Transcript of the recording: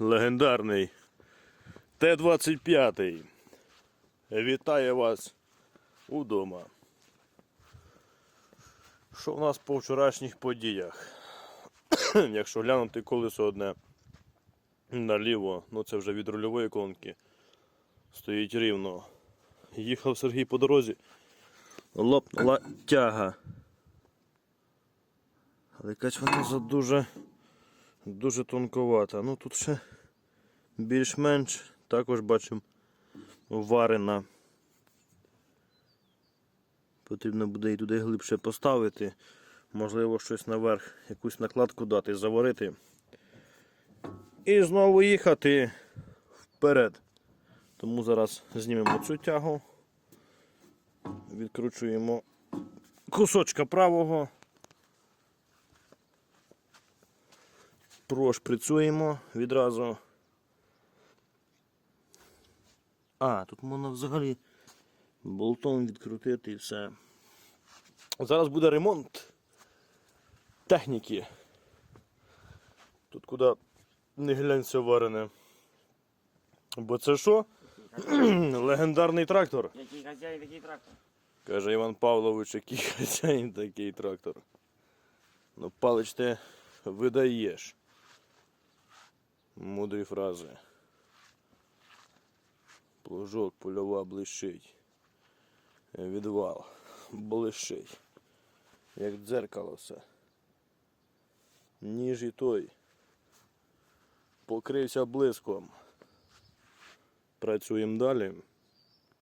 легендарний Т-25 вітає вас удома. Що в нас по вчорашніх подіях? Якщо глянути колесо одне наліво, ну це вже від рульової колонки, стоїть рівно. Їхав Сергій по дорозі, лопнула тяга. Але якась вона за дуже, тонковата. Ну тут ще більш-менш також бачимо варена. Потрібно буде і туди глибше поставити. Можливо, щось наверх, якусь накладку дати, заварити. І знову їхати вперед. Тому зараз знімемо цю тягу, відкручуємо кусочка правого. Прошприцюємо відразу. А, тут можна взагалі болтом відкрутити і все. Зараз буде ремонт техніки. Тут куди не глянься варене. Бо це що? Легендарний трактор. Який хазяїн, такий трактор. Каже Іван Павлович, який хазяїн такий трактор. Ну, палич ти видаєш. Мудрі фрази. Плужок польова блищить. Відвал блищить. Як дзеркало все. Ніж і той. Покрився блиском. Працюємо далі.